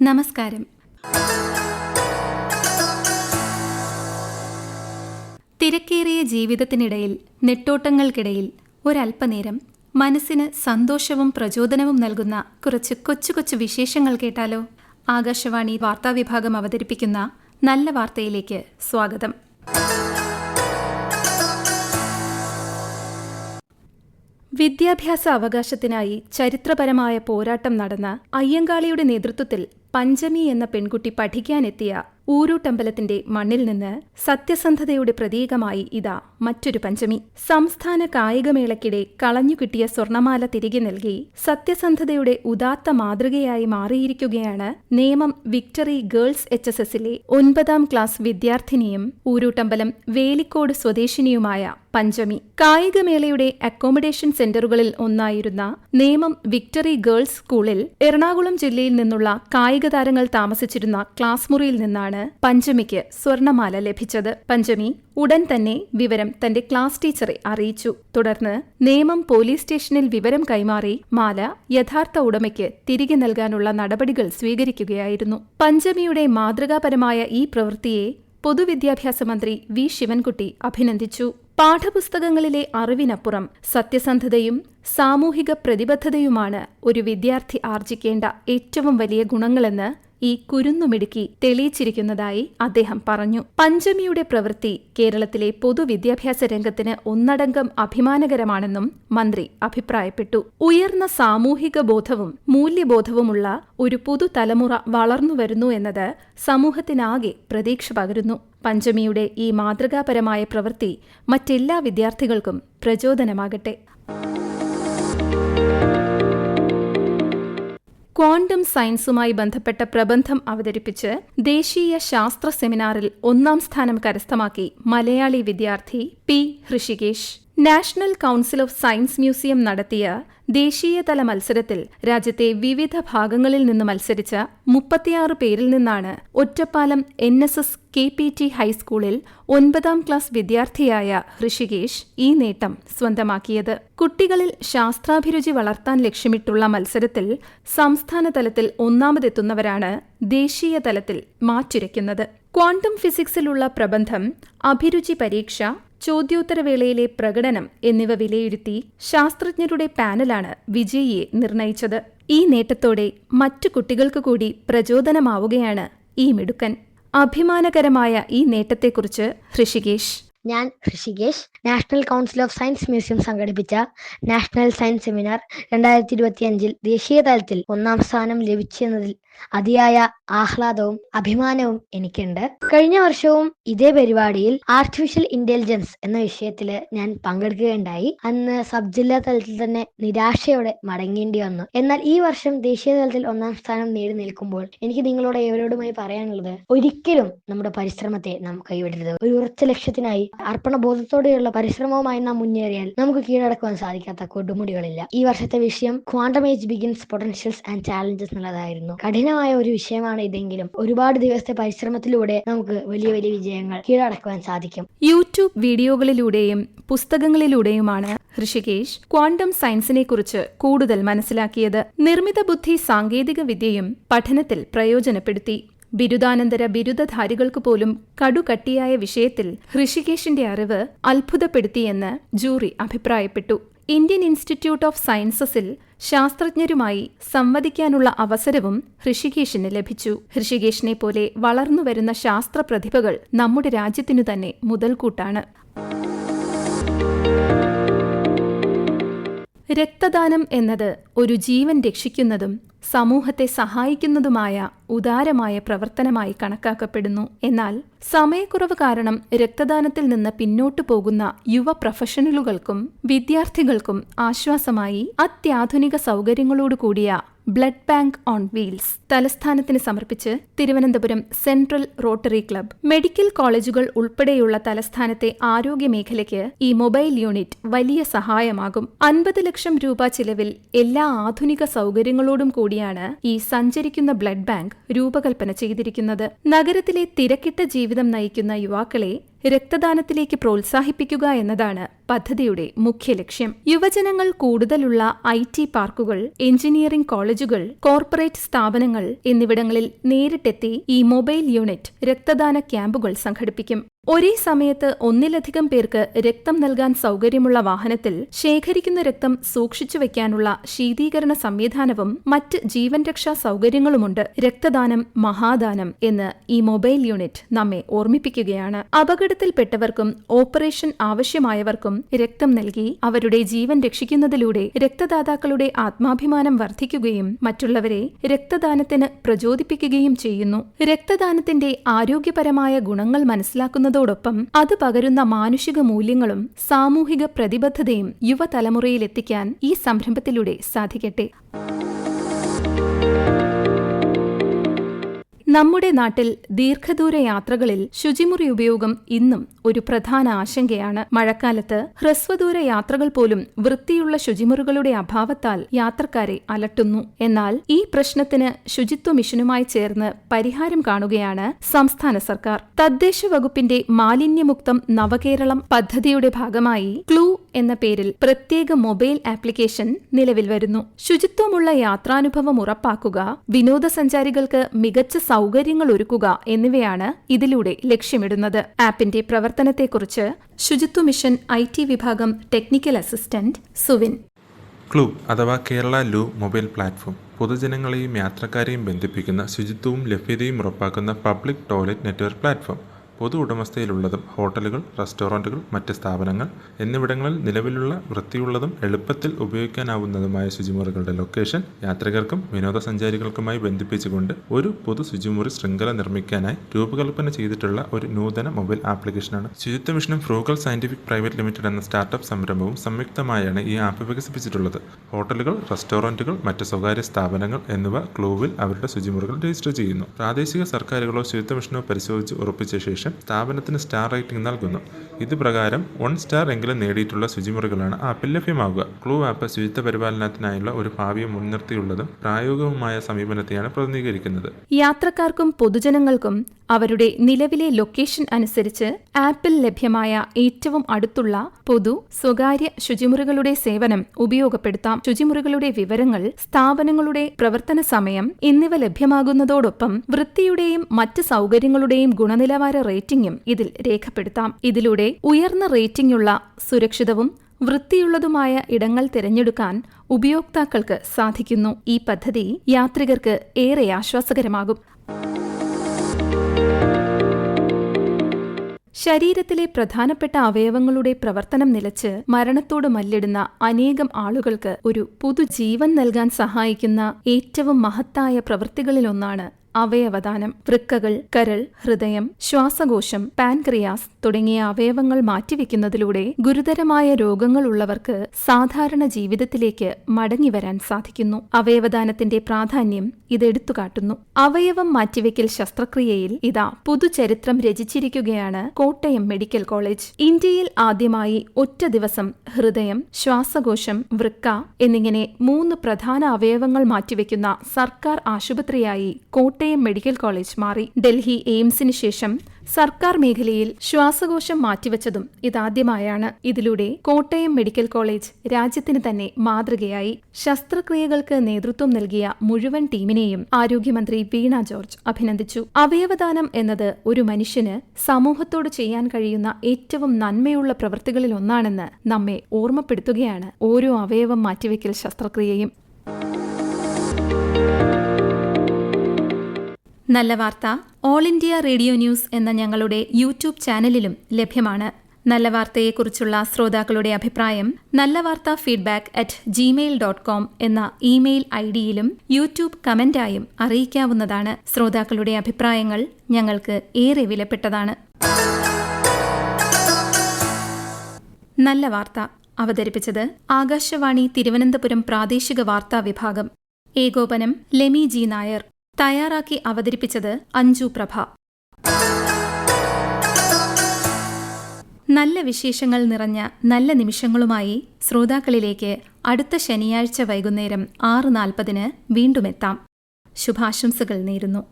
നമസ്കാരം. തിരക്കേറിയ ജീവിതത്തിനിടയിൽ നെട്ടോട്ടങ്ങൾക്കിടയിൽ ഒരല്പനേരം മനസ്സിന് സന്തോഷവും പ്രചോദനവും നൽകുന്ന കുറച്ച് കൊച്ചു കൊച്ചു വിശേഷങ്ങൾ കേട്ടാലോ? ആകാശവാണി വാർത്താ വിഭാഗം അവതരിപ്പിക്കുന്ന നല്ല വാർത്തയിലേക്ക് സ്വാഗതം. വിദ്യാഭ്യാസ അവകാശത്തിനായി ചരിത്രപരമായ പോരാട്ടം നടന്ന അയ്യങ്കാളിയുടെ നേതൃത്വത്തിൽ പഞ്ചമി എന്ന പെൺകുട്ടി പഠിക്കാനെത്തിയ ഊരൂട്ടമ്പലത്തിന്റെ മണ്ണിൽ നിന്ന് സത്യസന്ധതയുടെ പ്രതീകമായി ഇതാ മറ്റൊരു പഞ്ചമി. സംസ്ഥാന കായികമേളയ്ക്കിടെ കളഞ്ഞുകിട്ടിയ സ്വർണമാല തിരികെ നൽകി സത്യസന്ധതയുടെ ഉദാത്ത മാതൃകയായി മാറിയിരിക്കുകയാണ് Nemam victory girls H S എസിലെ ഒൻപതാം ക്ലാസ് വിദ്യാർത്ഥിനിയും ഊരൂട്ടമ്പലം വേലിക്കോട് സ്വദേശിനിയുമായ പഞ്ചമി. കായികമേളയുടെ അക്കോമഡേഷൻ സെന്ററുകളിൽ ഒന്നായിരുന്ന നേമം വിക്ടറി ഗേൾസ് സ്കൂളിൽ എറണാകുളം ജില്ലയിൽ നിന്നുള്ള കായിക താരങ്ങൾ താമസിച്ചിരുന്ന ക്ലാസ് മുറിയിൽ നിന്നാണ് പഞ്ചമിക്ക് സ്വർണമാല ലഭിച്ചത്. പഞ്ചമി ഉടൻ തന്നെ വിവരം തന്റെ ക്ലാസ് ടീച്ചറെ അറിയിച്ചു. തുടർന്ന് നേമം പോലീസ് സ്റ്റേഷനിൽ വിവരം കൈമാറി മാല യഥാർത്ഥ ഉടമയ്ക്ക് തിരികെ നൽകാനുള്ള നടപടികൾ സ്വീകരിക്കുകയായിരുന്നു. പഞ്ചമിയുടെ മാതൃകാപരമായ ഈ പ്രവൃത്തിയെ പൊതുവിദ്യാഭ്യാസ മന്ത്രി വി. ശിവൻകുട്ടി അഭിനന്ദിച്ചു. പാഠപുസ്തകങ്ങളിലെ അറിവിനപ്പുറം സത്യസന്ധതയും സാമൂഹിക പ്രതിബദ്ധതയുമാണ് ഒരു വിദ്യാർത്ഥി ആർജിക്കേണ്ട ഏറ്റവും വലിയ ഗുണങ്ങളെന്ന് ഈ കുരുന്നുമിടുക്കി തെളിയിച്ചിരിക്കുന്നതായി അദ്ദേഹം പറഞ്ഞു. പഞ്ചമിയുടെ പ്രവൃത്തി കേരളത്തിലെ പൊതുവിദ്യാഭ്യാസ രംഗത്തിന് ഒന്നടങ്കം അഭിമാനകരമാണെന്നും മന്ത്രി അഭിപ്രായപ്പെട്ടു. ഉയർന്ന സാമൂഹിക ബോധവും മൂല്യബോധവുമുള്ള ഒരു പുതുതലമുറ വളർന്നുവരുന്നു എന്നത് സമൂഹത്തിനാകെ പ്രതീക്ഷ പകരുന്നു. പഞ്ചമിയുടെ ഈ മാതൃകാപരമായ പ്രവൃത്തി മറ്റെല്ലാ വിദ്യാർത്ഥികൾക്കും പ്രചോദനമാകട്ടെ. ക്വാണ്ടം സയൻസുമായി ബന്ധപ്പെട്ട പ്രബന്ധം അവതരിപ്പിച്ച് ദേശീയ ശാസ്ത്ര സെമിനാറിൽ ഒന്നാം സ്ഥാനം കരസ്ഥമാക്കി മലയാളി വിദ്യാർത്ഥി P Hrishikesh national council of science museum നടത്തിയ ദേശീയതല മത്സരത്തിൽ രാജ്യത്തെ വിവിധ ഭാഗങ്ങളിൽ നിന്ന് മത്സരിച്ച മുപ്പത്തിയാറ് പേരിൽ നിന്നാണ് Ottapalam N S S K P T ഹൈസ്കൂളിൽ ഒൻപതാം ക്ലാസ് വിദ്യാർത്ഥിയായ ഋഷികേഷ് ഈ നേട്ടം സ്വന്തമാക്കിയത്. കുട്ടികളിൽ ശാസ്ത്രാഭിരുചി വളർത്താൻ ലക്ഷ്യമിട്ടുള്ള മത്സരത്തിൽ സംസ്ഥാന തലത്തിൽ ഒന്നാമതെത്തുന്നവരാണ് ദേശീയ തലത്തിൽ മാറ്റുരയ്ക്കുന്നത്. ക്വാണ്ടം ഫിസിക്സിലുള്ള പ്രബന്ധം അഭിരുചി പരീക്ഷ ചോദ്യോത്തരവേളയിലെ പ്രകടനം എന്നിവ വിലയിരുത്തി ശാസ്ത്രജ്ഞരുടെ പാനലാണ് വിജയിയെ നിർണയിച്ചത്. ഈ നേട്ടത്തോടെ മറ്റു കുട്ടികൾക്ക് കൂടി പ്രചോദനമാവുകയാണ് ഈ മിടുക്കൻ. അഭിമാനകരമായ ഈ നേട്ടത്തെക്കുറിച്ച് ഹൃഷികേഷ് ഞാൻ Rishikesh national council of science museum സംഘടിപ്പിച്ച നാഷണൽ സയൻസ് സെമിനാർ രണ്ടായിരത്തി ഇരുപത്തി അഞ്ചിൽ ദേശീയ തലത്തിൽ ഒന്നാം സ്ഥാനം ലഭിച്ചെന്നതിൽ അതിയായ ആഹ്ലാദവും അഭിമാനവും എനിക്കുണ്ട്. കഴിഞ്ഞ വർഷവും ഇതേ പരിപാടിയിൽ ആർട്ടിഫിഷ്യൽ ഇന്റലിജൻസ് എന്ന വിഷയത്തിൽ ഞാൻ പങ്കെടുക്കുകയുണ്ടായി. അന്ന് സബ് ജില്ലാ തലത്തിൽ തന്നെ നിരാശയോടെ മടങ്ങേണ്ടി വന്നു. എന്നാൽ ഈ വർഷം ദേശീയ തലത്തിൽ ഒന്നാം സ്ഥാനം നേടി നിൽക്കുമ്പോൾ എനിക്ക് നിങ്ങളോട് ഏവരോടുമായി പറയാനുള്ളത് ഒരിക്കലും നമ്മുടെ പരിശ്രമത്തെ നാം കൈവിടരുത്. ഒരു ഉറച്ച ലക്ഷ്യത്തിനായി അർപ്പണബോധത്തോടെയുള്ള പരിശ്രമവുമായി നാം മുന്നേറിയാൽ നമുക്ക് കീഴടക്കുവാൻ സാധിക്കാത്ത കൊടുമുടികളില്ല. ഈ വർഷത്തെ വിഷയം quantum age begins potentials and challenges എന്നുള്ളതായിരുന്നു. കഠിനമായ ഒരു വിഷയമാണ് ഇതെങ്കിലും. ഒരുപാട് ദിവസത്തെ പരിശ്രമത്തിലൂടെ നമുക്ക് വലിയ വലിയ വിജയങ്ങൾ കീഴടക്കുവാൻ സാധിക്കും. യൂട്യൂബ് വീഡിയോകളിലൂടെയും പുസ്തകങ്ങളിലൂടെയുമാണ് ഋഷികേഷ് ക്വാണ്ടം സയൻസിനെ കുറിച്ച് കൂടുതൽ മനസ്സിലാക്കിയത്. നിർമ്മിത ബുദ്ധി സാങ്കേതിക വിദ്യയും പഠനത്തിൽ പ്രയോജനപ്പെടുത്തി. ബിരുദാനന്തര ബിരുദധാരികൾക്ക് പോലും കടുകട്ടിയായ വിഷയത്തിൽ ഹൃഷികേഷിന്റെ അറിവ് അത്ഭുതപ്പെടുത്തിയെന്ന് ജൂറി അഭിപ്രായപ്പെട്ടു. ഇന്ത്യൻ ഇൻസ്റ്റിറ്റ്യൂട്ട് ഓഫ് സയൻസസിൽ ശാസ്ത്രജ്ഞരുമായി സംവദിക്കാനുള്ള അവസരവും ഹൃഷികേഷിന് ലഭിച്ചു. ഹൃഷികേഷിനെ പോലെ വളർന്നുവരുന്ന ശാസ്ത്ര പ്രതിഭകൾ നമ്മുടെ രാജ്യത്തിനു തന്നെ മുതൽക്കൂട്ടാണ്. രക്തദാനം എന്നത് ഒരു ജീവൻ രക്ഷിക്കുന്നതും സമൂഹത്തെ സഹായിക്കുന്നതുമായ ഉദാരമായ പ്രവർത്തനമായി കണക്കാക്കപ്പെടുന്നു. എന്നാൽ സമയക്കുറവ് കാരണം രക്തദാനത്തിൽ നിന്ന് പിന്നോട്ടു പോകുന്ന യുവ പ്രൊഫഷണലുകൾക്കും വിദ്യാർത്ഥികൾക്കും ആശ്വാസമായി അത്യാധുനിക സൗകര്യങ്ങളോട് കൂടിയ ബ്ലഡ് ബാങ്ക് ഓൺ വീൽസ് തലസ്ഥാനത്തിന് സമർപ്പിച്ച് Thiruvananthapuram central rotary club. Medical കോളേജുകൾ ഉൾപ്പെടെയുള്ള തലസ്ഥാനത്തെ ആരോഗ്യ മേഖലയ്ക്ക് ഈ മൊബൈൽ യൂണിറ്റ് വലിയ സഹായമാകും. അൻപത് ലക്ഷം രൂപ ചിലവിൽ എല്ലാ ആധുനിക സൗകര്യങ്ങളോടും കൂടിയാണ് ഈ സഞ്ചരിക്കുന്ന ബ്ലഡ് ബാങ്ക് രൂപകൽപ്പന ചെയ്തിരിക്കുന്നത്. നഗരത്തിലെ തിരക്കിട്ട ജീവിതം നയിക്കുന്ന യുവാക്കളെ രക്തദാനത്തിലേക്ക് പ്രോത്സാഹിപ്പിക്കുക എന്നതാണ് പദ്ധതിയുടെ മുഖ്യ ലക്ഷ്യം. യുവജനങ്ങൾ കൂടുതലുള്ള ഐ ടി പാർക്കുകൾ എഞ്ചിനീയറിംഗ് കോളേജുകൾ കോർപ്പറേറ്റ് സ്ഥാപനങ്ങൾ എന്നിവിടങ്ങളിൽ നേരിട്ടെത്തി ഈ മൊബൈൽ യൂണിറ്റ് രക്തദാന ക്യാമ്പുകൾ സംഘടിപ്പിക്കും. ഒരേ സമയത്ത് ഒന്നിലധികം പേർക്ക് രക്തം നൽകാൻ സൗകര്യമുള്ള വാഹനത്തിൽ ശേഖരിക്കുന്ന രക്തം സൂക്ഷിച്ചു വയ്ക്കാനുള്ള ശീതീകരണ സംവിധാനവും മറ്റ് ജീവൻ രക്ഷാ സൗകര്യങ്ങളുമുണ്ട്. രക്തദാനം മഹാദാനം എന്ന് ഈ മൊബൈൽ യൂണിറ്റ് നമ്മെ ഓർമ്മിപ്പിക്കുകയാണ്. അപകടത്തിൽപ്പെട്ടവർക്കും ഓപ്പറേഷൻ ആവശ്യമായവർക്കും രക്തം നൽകി അവരുടെ ജീവൻ രക്ഷിക്കുന്നതിലൂടെ രക്തദാതാക്കളുടെ ആത്മാഭിമാനം വർദ്ധിക്കുകയും മറ്റുള്ളവരെ രക്തദാനത്തിന് പ്രചോദിപ്പിക്കുകയും ചെയ്യുന്നു. രക്തദാനത്തിന്റെ ആരോഗ്യപരമായ ഗുണങ്ങൾ മനസ്സിലാക്കുന്നതോടൊപ്പം അത് പകരുന്ന മാനുഷിക മൂല്യങ്ങളും സാമൂഹിക പ്രതിബദ്ധതയും യുവതലമുറയിലെത്തിക്കാൻ ഈ സംരംഭത്തിലൂടെ സാധിക്കട്ടെ. നമ്മുടെ നാട്ടിൽ ദീർഘദൂര യാത്രകളിൽ ശുചിമുറി ഉപയോഗം ഇന്നും ഒരു പ്രധാന ആശങ്കയാണ്. മഴക്കാലത്ത് ഹ്രസ്വദൂര യാത്രകൾ പോലും വൃത്തിയുള്ള ശുചിമുറികളുടെ അഭാവത്താൽ യാത്രക്കാരെ അലട്ടുന്നു. എന്നാൽ ഈ പ്രശ്നത്തിന് ശുചിത്വ മിഷനുമായി ചേർന്ന് പരിഹാരം കാണുകയാണ് സംസ്ഥാന സർക്കാർ. തദ്ദേശ വകുപ്പിന്റെ മാലിന്യമുക്തം നവകേരളം പദ്ധതിയുടെ ഭാഗമായി ക്ലൂ എന്ന പേരിൽ പ്രത്യേക മൊബൈൽ ആപ്ലിക്കേഷൻ നിലവിൽ വരുന്നു. ശുചിത്വമുള്ള യാത്രാനുഭവം ഉറപ്പാക്കുക വിനോദസഞ്ചാരികൾക്ക് മികച്ച സൗകര്യങ്ങൾ ഒരുക്കുക എന്നിവയാണ് ഇതിലൂടെ ലക്ഷ്യമിടുന്നത്. ആപ്പിന്റെ പ്രവർത്തനത്തെക്കുറിച്ച് ശുചിത്വ മിഷൻ ഐ ടി വിഭാഗം ടെക്നിക്കൽ അസിസ്റ്റന്റ് സുവിൻ. ക്ലൂ അഥവാ കേരള ലൂ മൊബൈൽ പ്ലാറ്റ്ഫോം പൊതുജനങ്ങളെയും യാത്രക്കാരെയും ബന്ധിപ്പിക്കുന്ന ശുചിത്വവും ലഭ്യതയും ഉറപ്പാക്കുന്ന പബ്ലിക് ടോയ്ലറ്റ് നെറ്റ്വർക്ക് പ്ലാറ്റ്ഫോം. പൊതു ഉടമസ്ഥയിലുള്ളതും ഹോട്ടലുകൾ റെസ്റ്റോറന്റുകൾ മറ്റ് സ്ഥാപനങ്ങൾ എന്നിവിടങ്ങളിൽ നിലവിലുള്ള വൃത്തിയുള്ളതും എളുപ്പത്തിൽ ഉപയോഗിക്കാനാവുന്നതുമായ ശുചിമുറികളുടെ ലൊക്കേഷൻ യാത്രികർക്കും വിനോദസഞ്ചാരികൾക്കുമായി ബന്ധിപ്പിച്ചുകൊണ്ട് ഒരു പൊതു ശുചിമുറി ശൃംഖല നിർമ്മിക്കാനായി രൂപകൽപ്പന ചെയ്തിട്ടുള്ള ഒരു നൂതന മൊബൈൽ ആപ്ലിക്കേഷനാണ്. ശുചിത്വ മിഷനും ഫ്രൂഗൽ സയന്റിഫിക് പ്രൈവറ്റ് ലിമിറ്റഡ് എന്ന സ്റ്റാർട്ടപ്പ് സംരംഭവും സംയുക്തമായാണ് ഈ ആപ്പ് വികസിപ്പിച്ചിട്ടുള്ളത്. ഹോട്ടലുകൾ റെസ്റ്റോറന്റുകൾ മറ്റ് സ്വകാര്യ സ്ഥാപനങ്ങൾ എന്നിവ ക്ലൂവിൽ അവരുടെ ശുചിമുറികൾ രജിസ്റ്റർ ചെയ്യുന്നു. പ്രാദേശിക സർക്കാരുകളോ ശുചിത്വ മിഷനോ പരിശോധിച്ച് ഉറപ്പിച്ച ശേഷം സ്ഥാപനത്തിന് സ്റ്റാർ റേറ്റിംഗ് നൽകുന്നു. ഇത് പ്രകാരം വൺ സ്റ്റാർ എങ്കിലും നേടിയിട്ടുള്ള ശുചിമുറികളാണ് ആപ്പിൽ ലഭ്യമാവുക. ക്ലൂ ആപ്പ് ശുചിത്വ പരിപാലനത്തിനായുള്ള ഒരു ഭാവിയെ മുൻനിർത്തിയുള്ളതും പ്രായോഗികവുമായ സമീപനത്തെയാണ് പ്രതിനിധീകരിക്കുന്നത്. യാത്രക്കാർക്കും പൊതുജനങ്ങൾക്കും അവരുടെ നിലവിലെ ലൊക്കേഷൻ അനുസരിച്ച് ആപ്പിൽ ലഭ്യമായ ഏറ്റവും അടുത്തുള്ള പൊതു സ്വകാര്യ ശുചിമുറികളുടെ സേവനം ഉപയോഗപ്പെടുത്താം. ശുചിമുറികളുടെ വിവരങ്ങൾ സ്ഥാപനങ്ങളുടെ പ്രവർത്തന സമയം എന്നിവ ലഭ്യമാകുന്നതോടൊപ്പം വൃത്തിയുടെയും മറ്റ് സൗകര്യങ്ങളുടെയും ഗുണനിലവാര റേറ്റിംഗും ഇതിൽ രേഖപ്പെടുത്താം. ഇതിലൂടെ ഉയർന്ന റേറ്റിംഗുള്ള സുരക്ഷിതവും വൃത്തിയുള്ളതുമായ ഇടങ്ങൾ തിരഞ്ഞെടുക്കാൻ ഉപയോക്താക്കൾക്ക് സാധിക്കുന്നു. ഈ പദ്ധതി യാത്രികർക്ക് ഏറെ ആശ്വാസകരമാകും. ശരീരത്തിലെ പ്രധാനപ്പെട്ട അവയവങ്ങളുടെ പ്രവർത്തനം നിലച്ച് മരണത്തോട് മല്ലിടുന്ന അനേകം ആളുകൾക്ക് ഒരു പുതുജീവൻ നൽകാൻ സഹായിക്കുന്ന ഏറ്റവും മഹത്തായ പ്രവൃത്തികളിലൊന്നാണ് അവയവദാനം വൃക്കകൾ കരൾ ഹൃദയം ശ്വാസകോശം പാൻക്രിയാസ് തുടങ്ങിയ അവയവങ്ങൾ മാറ്റിവെക്കുന്നതിലൂടെ ഗുരുതരമായ രോഗങ്ങളുള്ളവർക്ക് സാധാരണ ജീവിതത്തിലേക്ക് മടങ്ങിവരാൻ സാധിക്കുന്നു. അവയവദാനത്തിന്റെ പ്രാധാന്യം ഇതെടുത്തുകാട്ടുന്നു. അവയവം മാറ്റിവെക്കൽ ശസ്ത്രക്രിയയിൽ ഇതാ പുതുചരിത്രം രചിച്ചിരിക്കുകയാണ് കോട്ടയം മെഡിക്കൽ കോളേജ്. ഇന്ത്യയിൽ ആദ്യമായി ഒറ്റ ദിവസം ഹൃദയം ശ്വാസകോശം വൃക്ക എന്നിങ്ങനെ മൂന്ന് പ്രധാന അവയവങ്ങൾ മാറ്റിവെക്കുന്ന സർക്കാർ ആശുപത്രിയായി കോട്ടയം മെഡിക്കൽ കോളേജ് മാറി. ഡൽഹി എയിംസിന് ശേഷം സർക്കാർ മേഖലയിൽ ശ്വാസകോശം മാറ്റിവച്ചതും ഇതാദ്യമായാണ്. ഇതിലൂടെ കോട്ടയം മെഡിക്കൽ കോളേജ് രാജ്യത്തിന് തന്നെ മാതൃകയായി. ശസ്ത്രക്രിയകൾക്ക് നേതൃത്വം നൽകിയ മുഴുവൻ ടീമിനെയും ആരോഗ്യമന്ത്രി വീണ ജോർജ് അഭിനന്ദിച്ചു. അവയവദാനം എന്നത് ഒരു മനുഷ്യന് സമൂഹത്തോട് ചെയ്യാൻ കഴിയുന്ന ഏറ്റവും നന്മയുള്ള പ്രവൃത്തികളിലൊന്നാണെന്ന് നമ്മെ ഓർമ്മപ്പെടുത്തുകയാണ് ഓരോ അവയവം മാറ്റിവെക്കൽ ശസ്ത്രക്രിയയും. നല്ല വാർത്ത ഓൾ ഇന്ത്യ റേഡിയോ ന്യൂസ് എന്ന ഞങ്ങളുടെ യൂട്യൂബ് ചാനലിലും ലഭ്യമാണ്. നല്ല വാർത്തയെക്കുറിച്ചുള്ള ശ്രോതാക്കളുടെ അഭിപ്രായം നല്ല വാർത്ത feedback at gmail dot com എന്ന ഇമെയിൽ ഐ ഡിയിലും യൂട്യൂബ് കമന്റായും അറിയിക്കാവുന്നതാണ്. ശ്രോതാക്കളുടെ അഭിപ്രായങ്ങൾ ഞങ്ങൾക്ക് ഏറെ വിലപ്പെട്ടതാണ്. നല്ല വാർത്ത അവതരിപ്പിച്ചത് ആകാശവാണി തിരുവനന്തപുരം പ്രാദേശിക വാർത്താ വിഭാഗം. ഏകോപനം ലെമി ജി നായർ. തയ്യാറാക്കി അവതരിപ്പിച്ചത് അഞ്ജു പ്രഭ. നല്ല വിശേഷങ്ങൾ നിറഞ്ഞ നല്ല നിമിഷങ്ങളുമായി ശ്രോതാക്കളിലേക്ക് അടുത്ത ശനിയാഴ്ച വൈകുന്നേരം ആറ് നാൽപ്പതിന് വീണ്ടുമെത്താം. ശുഭാശംസകൾ നേരുന്നു.